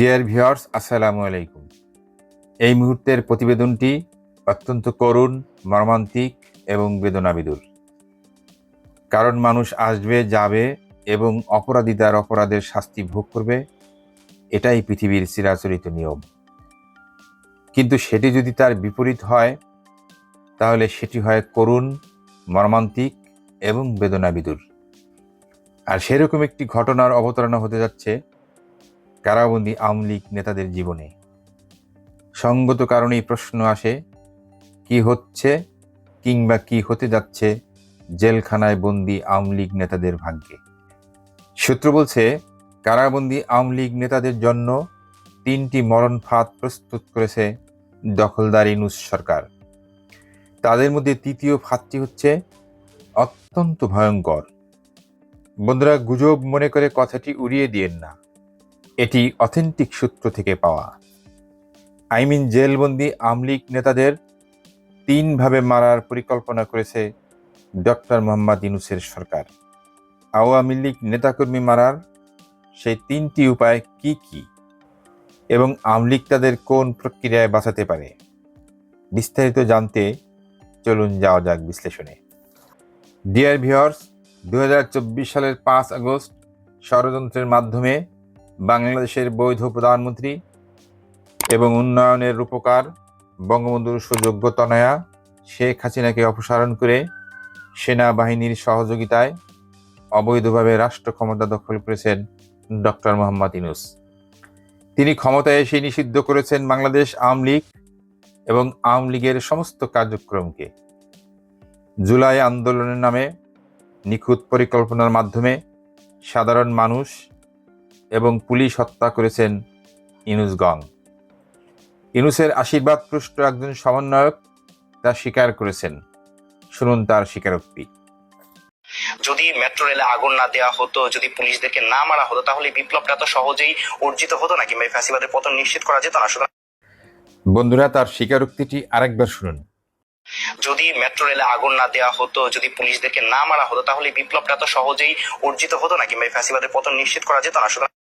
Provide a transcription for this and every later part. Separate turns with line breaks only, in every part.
Dear viewers আসসালামু আলাইকুম এই মুহূর্তের প্রতিবেদনটি অত্যন্ত করুণ, মর্মান্তিক এবং বেদনাবিদুর। কারণ মানুষ আসবে, যাবে এবং অপরাধী তার অপরাধের শাস্তি ভোগ করবে, এটাই পৃথিবীর চিরাচরিত নিয়ম। কিন্তু সেটি যদি তার বিপরীত হয়, তাহলে সেটি হয় করুণ, মর্মান্তিক এবং বেদনাবিদুর। আর সেরকম একটি ঘটনার অবতারণা হতে যাচ্ছে কারাবন্দী আওয়ামী লীগ নেতাদের জীবনে। সঙ্গত কারণেই প্রশ্ন আসে, কি হচ্ছে কিংবা কি হতে যাচ্ছে জেলখানায় বন্দি আওয়ামী লীগ নেতাদের ভাগ্যে? সূত্র বলছে, কারাবন্দি আওয়ামী লীগ নেতাদের জন্য তিনটি মরণ ফাঁদ প্রস্তুত করেছে দখলদার ইনুস সরকার। তাদের মধ্যে তৃতীয় ফাঁদটি হচ্ছে অত্যন্ত ভয়ঙ্কর। বন্ধুরা, গুজব মনে করে কথাটি উড়িয়ে দিয়েন না। এটি অথেন্টিক সূত্র থেকে পাওয়া। আই মিন জেলবন্দি আমলিক নেতাদের তিনভাবে মারার পরিকল্পনা করেছে ডক্টর মোহাম্মদ ইনুসের সরকার। আওয়ামী লীগ নেতাকর্মী মারার সেই তিনটি উপায় কি কি? এবং আমলিক তাদের কোন প্রক্রিয়ায় বাঁচাতে পারে? বিস্তারিত জানতে চলুন যাওয়া যাক বিশ্লেষণে। ডিয়ার ভিওর্স দু হাজার চব্বিশ সালের পাঁচ আগস্ট ষড়যন্ত্রের মাধ্যমে বাংলাদেশের বৈধ প্রধানমন্ত্রী এবং উন্নয়নের রূপকার বঙ্গবন্ধুর সুযোগ্য তনয়া শেখ হাসিনাকে অপসারণ করে সেনাবাহিনীর সহযোগিতায় অবৈধভাবে রাষ্ট্র ক্ষমতা দখল করেছেন ডক্টর মোহাম্মদ ইনুস তিনি ক্ষমতায় এসে নিষিদ্ধ করেছেন বাংলাদেশ আওয়ামী লীগ এবং আওয়ামী লীগের সমস্ত কার্যক্রমকে। জুলাই আন্দোলনের নামে নিখুঁত পরিকল্পনার মাধ্যমে সাধারণ মানুষ এবং পুলিশ হত্যা করেছেন ইনুস গং। ইনুসের আশীর্বাদপুষ্ট একজন সমন্বয়ক তা স্বীকার করেছেন। শুনুন তার স্বীকারোক্তি।
যদি মেট্রো রেলে আগুন না দেওয়া হতো যদি পুলিশদেরকে না মারা হতো তাহলে বিপ্লবটা তো সহজেই অর্জিত হতো না কিংবা ফ্যাসিবাদের পতন নিশ্চিত করা যেত না সুতরাং
বন্ধুরা তার স্বীকারোক্তিটি আরেকবার শুনুন।
যদি মেট্রো রেলে আগুন না দেওয়া হতো যদি পুলিশদেরকে না মারা হতো তাহলে বিপ্লবটা তো সহজেই অর্জিত হতো না কিংবা ফ্যাসিবাদের পতন নিশ্চিত করা যেত না সুতরাং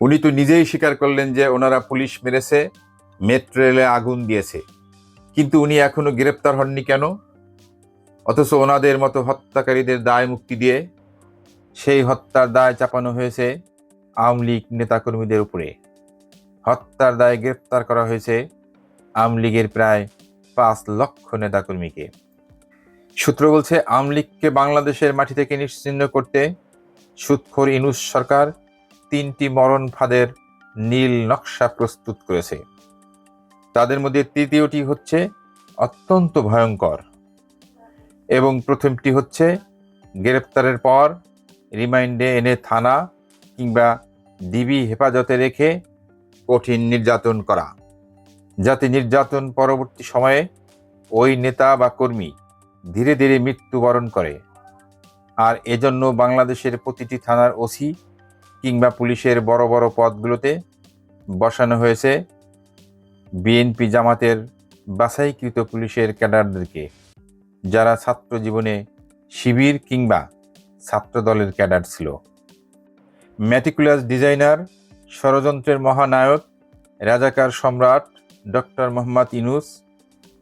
উনি তো নিজেই স্বীকার করলেন যে ওনারা পুলিশ মেরেছে মেট্রো রেলে আগুন দিয়েছে। কিন্তু উনি এখনও গ্রেপ্তার হননি কেন? অথচ ওনাদের মতো হত্যাকারীদের দায় মুক্তি দিয়ে সেই হত্যার দায় চাপানো হয়েছে আওয়ামী লীগ নেতাকর্মীদের উপরে। হত্যার দায়ে গ্রেপ্তার করা হয়েছে আওয়ামী লীগের প্রায় পাঁচ লক্ষ নেতাকর্মীকে। সূত্র বলছে, আওয়ামী লীগকে বাংলাদেশের মাটি থেকে নিশ্চিহ্ন করতে সুৎখোর ইনুস সরকার তিনটি মরণ ফাঁদের নীল নকশা প্রস্তুত করেছে। তাদের মধ্যে তৃতীয়টি হচ্ছে অত্যন্ত ভয়ঙ্কর এবং প্রথমটি হচ্ছে গ্রেপ্তারের পর রিমাইন্ডে এনে থানা কিংবা ডিবি হেফাজতে রেখে কঠিন নির্যাতন করা। যাতে নির্যাতন পরবর্তী সময়ে ওই নেতা বা কর্মী ধীরে ধীরে মৃত্যুবরণ করে। আর এজন্য বাংলাদেশের প্রতিটি থানার ওসি কিংবা পুলিশের বড় বড় পদগুলোতে বসানো হয়েছে বিএনপি জামাতের বাছাইকৃত পুলিশের ক্যাডারদেরকে, যারা ছাত্র জীবনে শিবির কিংবা ছাত্র দলের ক্যাডার ছিল। ম্যাটিকুলাস ডিজাইনার, ষড়যন্ত্রের মহানায়ক, রাজাকার সম্রাট ডক্টর মোহাম্মদ ইনুস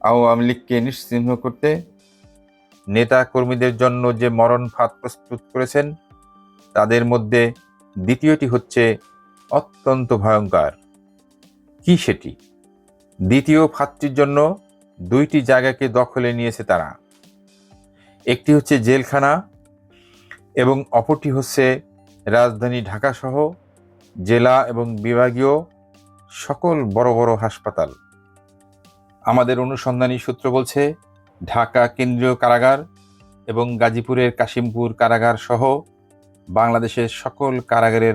আওয়ামী লীগকে নিশ্চিহ্ন করতে নেতা কর্মীদের জন্য যে মরণ ফাঁদ প্রস্তুত করেছেন, তাদের মধ্যে দ্বিতীয়টি হচ্ছে অত্যন্ত ভয়ঙ্কর। কি সেটি? দ্বিতীয় ফাঁদটির জন্য দুইটি জায়গাকে দখলে নিয়েছে তারা। একটি হচ্ছে জেলখানা এবং অপরটি হচ্ছে রাজধানী ঢাকাসহ জেলা এবং বিভাগীয় সকল বড় বড় হাসপাতাল। আমাদের অনুসন্ধানী সূত্র বলছে, ঢাকা কেন্দ্রীয় কারাগার এবং গাজীপুরের কাশিমপুর কারাগার সহ বাংলাদেশের সকল কারাগারের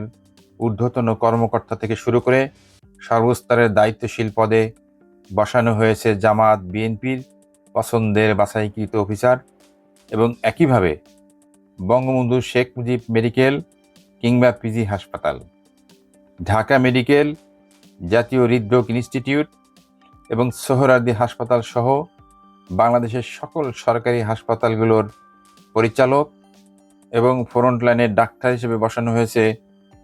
ঊর্ধ্বতন কর্মকর্তা থেকে শুরু করে সর্বস্তরের দায়িত্বশীল পদে বসানো হয়েছে জামাত বিএনপির পছন্দের বাছাইকৃত অফিসার এবং একইভাবে বঙ্গবন্ধু শেখ মুজিব মেডিকেল কিংবা পিজি হাসপাতাল, ঢাকা মেডিকেল জাতীয় হৃদরোগ ইনস্টিটিউট এবং সোহরার্দি হাসপাতাল সহ বাংলাদেশের সকল সরকারি হাসপাতালগুলোর পরিচালক এবং ফ্রন্ট লাইনের ডাক্তার হিসেবে বসানো হয়েছে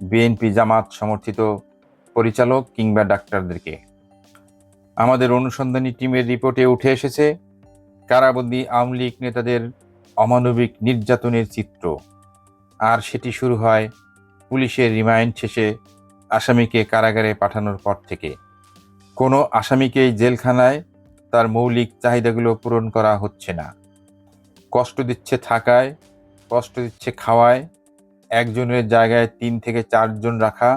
বিএনপি জামাত সমর্থিত পরিচালক কিংবা ডাক্তারদেরকে। আমাদের অনুসন্ধানী টিমের রিপোর্টে উঠে এসেছে কারাবন্দী আওয়ামী লীগ নেতাদের অমানবিক নির্যাতনের চিত্র। আর সেটি শুরু হয় পুলিশের রিমাইন্ড শেষে আসামিকে কারাগারে পাঠানোর পর থেকে। কোনো আসামিকেই জেলখানায় তার মৌলিক চাহিদাগুলো পূরণ করা হচ্ছে না। কষ্ট দিচ্ছে থাকায় কষ্ট দিচ্ছে খাওয়ায়। একজনের জায়গায় তিন থেকে চারজন রাখা,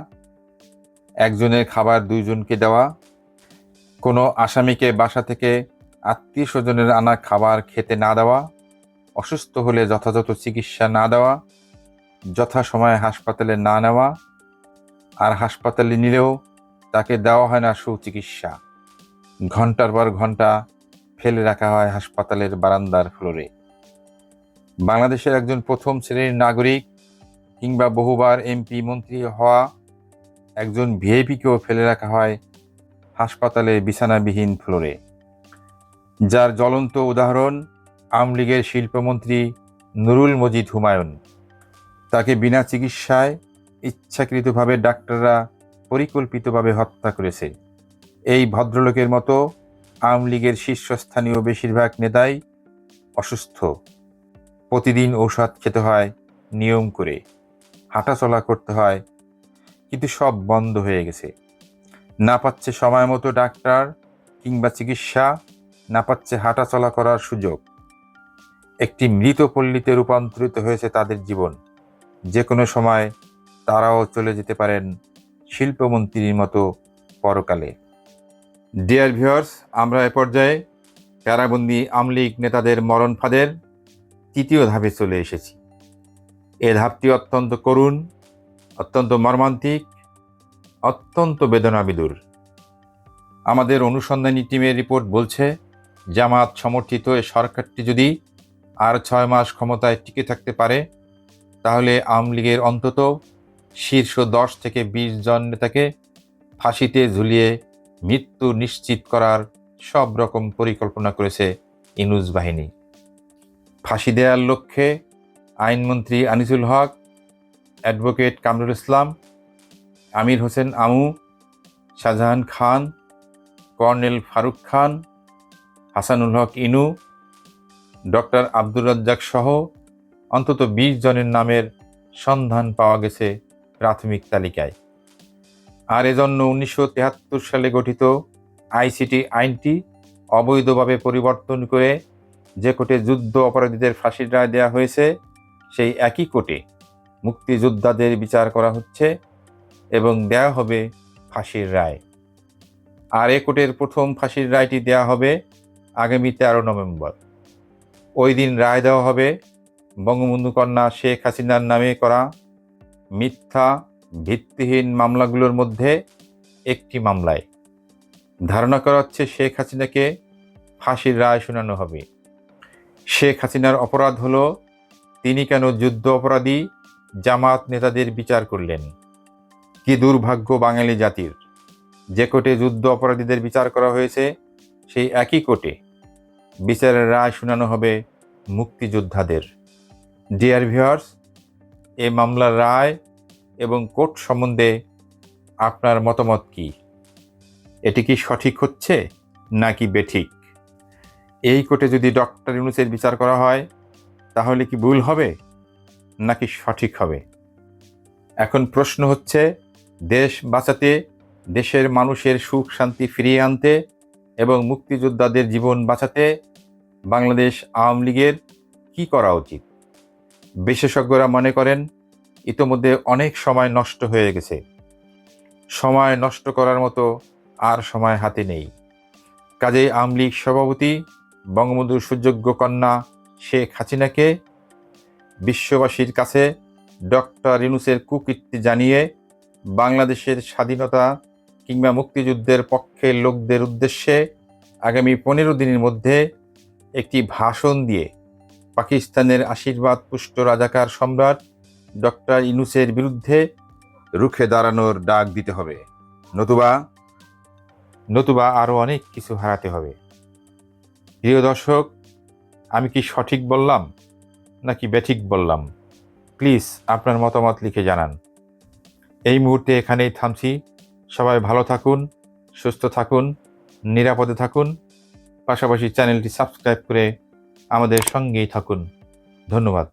একজনের খাবার দুইজনকে দেওয়া। কোনো আসামিকে বাসা থেকে আত্মীয় স্বজনের আনা খাবার খেতে না দেওয়া, অসুস্থ হলে যথাযথ চিকিৎসা না দেওয়া, যথাসময়ে হাসপাতালে না নেওয়া, আর হাসপাতালে নিলেও তাকে দেওয়া হয় না সুচিকিৎসা। ঘণ্টার পর ঘণ্টা ফেলে রাখা হয় হাসপাতালের বারান্দার ফ্লোরে। বাংলাদেশের একজন প্রথম শ্রেণির নাগরিক কিংবা বহুবার এমপি, মন্ত্রী হওয়া একজন ভিআইপিকেও ফেলে রাখা হয় হাসপাতালে বিছানাবিহীন ফ্লোরে। যার জ্বলন্ত উদাহরণ আওয়ামী লীগের শিল্পমন্ত্রী নুরুল মজিদ হুমায়ুন। তাকে বিনা চিকিৎসায় ইচ্ছাকৃতভাবে ডাক্তাররা পরিকল্পিতভাবে হত্যা করেছে। এই ভদ্রলোকের মতো আওয়ামী লীগের শীর্ষস্থানীয় বেশিরভাগ নেতাই অসুস্থ। প্রতিদিন ঔষধ খেতে হয়, নিয়ম করে। হাঁটাচলা করতে হয়, কিন্তু সব বন্ধ হয়ে গেছে। না পাচ্ছে সময় মতো ডাক্তার কিংবা চিকিৎসা, না পাচ্ছে হাঁটাচলা করার সুযোগ। একটি মৃত পল্লীতে রূপান্তরিত হয়েছে তাদের জীবন। যে কোনো সময় তারাও চলে যেতে পারেন শিল্পমন্ত্রীর মতো পরকালে। ডিয়ার ভিউয়ার্স আমরা এ পর্যায়ে কারাবন্দি আমলিগ নেতাদের মরণ ফাঁদের তৃতীয় ধাপে চলে এসেছি। এ ধাপটি অত্যন্ত করুণ, অত্যন্ত মর্মান্তিক, অত্যন্ত বেদনাবিদুর। আমাদের অনুসন্ধানী টিমের রিপোর্ট বলছে জামাত সমর্থিত এ সরকারটি যদি আর ছয় মাস ক্ষমতায় টিকে থাকতে পারে, তাহলে আওয়ামী লীগের অন্তত শীর্ষ দশ থেকে বিশ জন নেতাকে ফাঁসিতে ঝুলিয়ে মৃত্যু নিশ্চিত করার সব রকম পরিকল্পনা করেছে ইনুজ বাহিনী। ফাঁসি দেওয়ার লক্ষ্যে আইনমন্ত্রী Anisul Huq, advocate Kamrul Islam, Amir Hossain Amu, Shahjahan Khan, colonel Faruk Khan, Hasanul Haq Inu, doctor Abdur Razzaque সহ অন্তত বিশ জনের নামের সন্ধান পাওয়া গেছে প্রাথমিক তালিকায়। আর এজন্য উনিশশো সালে গঠিত আইসিটি আইনটি অবৈধভাবে পরিবর্তন করে যে কোর্টে যুদ্ধ অপরাধীদের ফাঁসির রায় দেওয়া হয়েছে, সেই একই কোর্টে মুক্তিযোদ্ধাদের বিচার করা হচ্ছে এবং দেয়া হবে ফাঁসির রায়। আর এ কোর্টের প্রথম ফাঁসির রায়টি দেয়া হবে আগামী তেরো নভেম্বর। ওই দিন রায় দেওয়া হবে বঙ্গবন্ধু কন্যা শেখ হাসিনার নামে করা মিথ্যা, ভিত্তিহীন মামলাগুলোর মধ্যে একটি মামলায়। ধারণা করা হচ্ছে শেখ হাসিনাকে ফাঁসির রায় শোনানো হবে। শেখ হাসিনার অপরাধ হলো, তিনি কেন যুদ্ধ অপরাধী? জামাত নেতাদের বিচার করলেন। কি দুর্ভাগ্য বাঙালি জাতির। যে কোর্টে যুদ্ধ অপরাধীদের বিচার করা হয়েছে, সেই একই কোর্টে বিচারের রায় শোনানো হবে মুক্তিযোদ্ধাদের। ডিয়ার ভিউয়ার্স, এ মামলার রায় এবং কোর্ট সম্বন্ধে আপনার মতামত কি? এটি কি সঠিক হচ্ছে নাকি বেঠিক? এই কোর্টে যদি ডক্টর ইউনুসের বিচার করা হয়, তাহলে কি ভুল হবে? নাকি সঠিক হবে? এখন প্রশ্ন হচ্ছে, দেশ বাঁচাতে, দেশের মানুষের সুখ শান্তি ফিরিয়ে আনতে এবং মুক্তিযোদ্ধাদের জীবন বাঁচাতে বাংলাদেশ আওয়ামী লীগের কী করা উচিত? বিশেষজ্ঞরা মনে করেন, ইতোমধ্যে অনেক সময় নষ্ট হয়ে গেছে। সময় নষ্ট করার মতো আর সময় হাতে নেই। কাজেই আওয়ামী লীগ সভাপতি বঙ্গবন্ধুর সুযোগ্য কন্যা শেখ হাসিনাকে বিশ্ববাসীর কাছে ডক্টর ইনুসের কুকীর্তি জানিয়ে বাংলাদেশের স্বাধীনতা কিংবা মুক্তিযুদ্ধের পক্ষের লোকদের উদ্দেশ্যে আগামী পনেরো দিনের মধ্যে একটি ভাষণ দিয়ে পাকিস্তানের আশীর্বাদ পুষ্ট রাজাকার সম্রাট ডক্টর ইনুসের বিরুদ্ধে রুখে দাঁড়ানোর ডাক দিতে হবে। নতুবা নতুবা আরও অনেক কিছু হারাতে হবে। প্রিয় দর্শক, আমি কি সঠিক বললাম নাকি বেঠিক বললাম? প্লিজ আপনার মতামত লিখে জানান। এই মুহূর্তে এখানেই থামছি। সবাই ভালো থাকুন, সুস্থ থাকুন, নিরাপদে থাকুন। পাশাপাশি চ্যানেলটি সাবস্ক্রাইব করে আমাদের সঙ্গেই থাকুন। ধন্যবাদ।